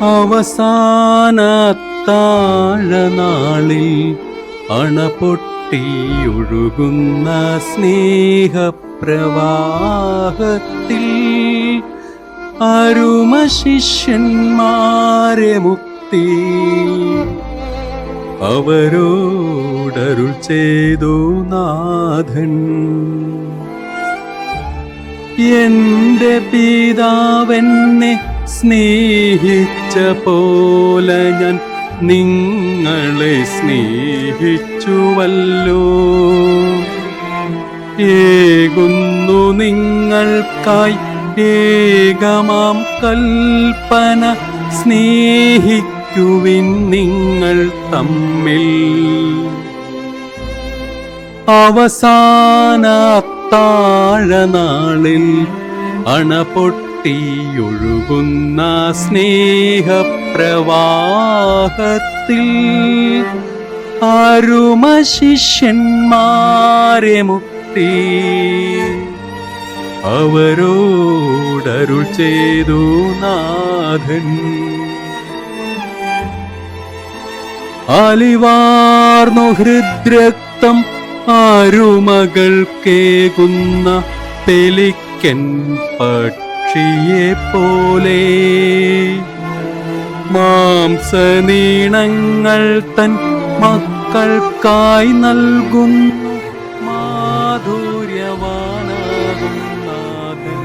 അവസാനത്താഴനാളിൽ അണപൊട്ടിയൊഴുകുന്ന സ്നേഹപ്രവാഹത്തിൽ അരുമ ശിഷ്യന്മാരെ മുക്തി അവരോടരുൾ ചെയ്തു നാഥൻ. എന്റെ പിതാവെന്നെ സ്നേഹിച്ച പോലെ ഞാൻ നിങ്ങളെ സ്നേഹിച്ചുവല്ലോ. ഏകുന്നു നിങ്ങൾക്കായി ഏകമാം കൽപ്പന സ്നേഹിക്കുവിൻ നിങ്ങൾ തമ്മിൽ. അവസാനത്താഴനാളിൽ അണപൊട്ടിയൊഴുകുന്ന സ്നേഹപ്രവാഹത്തിൽ അരുമ ശിഷ്യന്മാരെ മുക്തി. അവരോടരുൾ ചെയ്തു നാഥൻ. അലിവാർന്നു ഹൃദ്രക്തം ആരുമകൾക്കേകുന്ന പെലിക്കൻ പക്ഷിയെ പോലെ മാംസനീണങ്ങൾ തൻ മക്കൾക്കായി നൽകുന്നു മാധുര്യവാനാകും നാഥൻ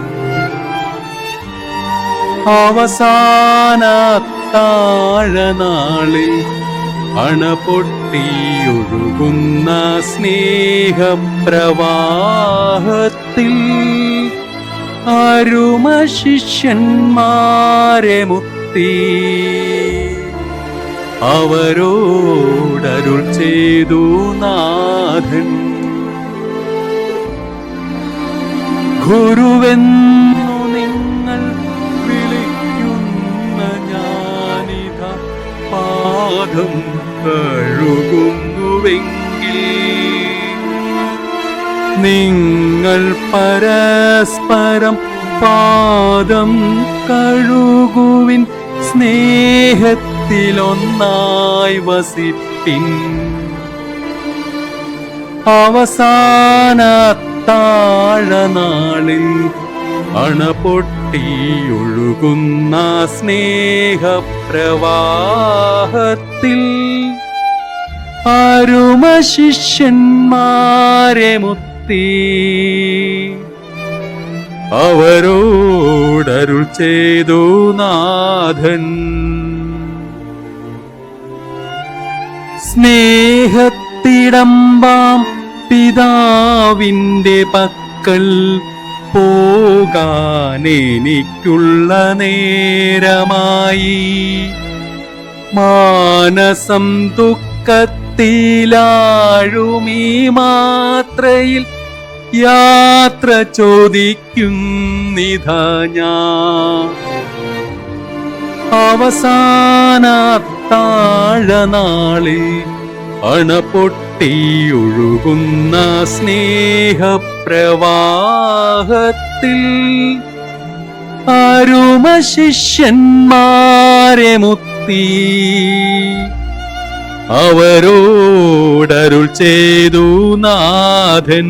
അവസാനത്താഴനാളിൽ അണപൊട്ടിയൊഴുകുന്ന സ്നേഹപ്രവാഹത്തിൽ അരുമ മുക്തി അവരോടരുൾ ചെയ്തു നാഥൻ. ഗുരുവെന്നു നിങ്ങൾ വിളിക്കുന്ന ഞാനിത പാദം കഴുകുന്നുവെങ്കിൽ നിങ്ങൾ പരസ്പരം പാദം കഴുകുവിൻ സ്നേഹത്തിലൊന്നായി വസിപ്പിൻ. അവസാനത്താഴനാളിൽ അണപൊട്ടിയൊഴുകുന്ന സ്നേഹപ്രവാഹത്തിൽ അരുമ ശിഷ്യന്മാരെ മുത്തി അവരോടരുൾ ചെയ്തു നാഥൻ. സ്നേഹത്തിടമ്പാം പിതാവിന്റെ പക്കൽ പോകാൻ എനിക്കുള്ള നേരമായി. മാനസം ദുഃഖത്തിലാഴുമീ മാത്രയിൽ യാത്ര ചോദിക്കുന്നിതാ ഞാൻ. അവസാനത്താഴനാളിൽ അണപൊട്ടിയൊഴുകുന്ന സ്നേഹപ്രവാഹത്തിൽ അരുമ ശിഷ്യന്മാരെ മുക്തി അവരോടരുൾ ചെയ്തു നാഥൻ.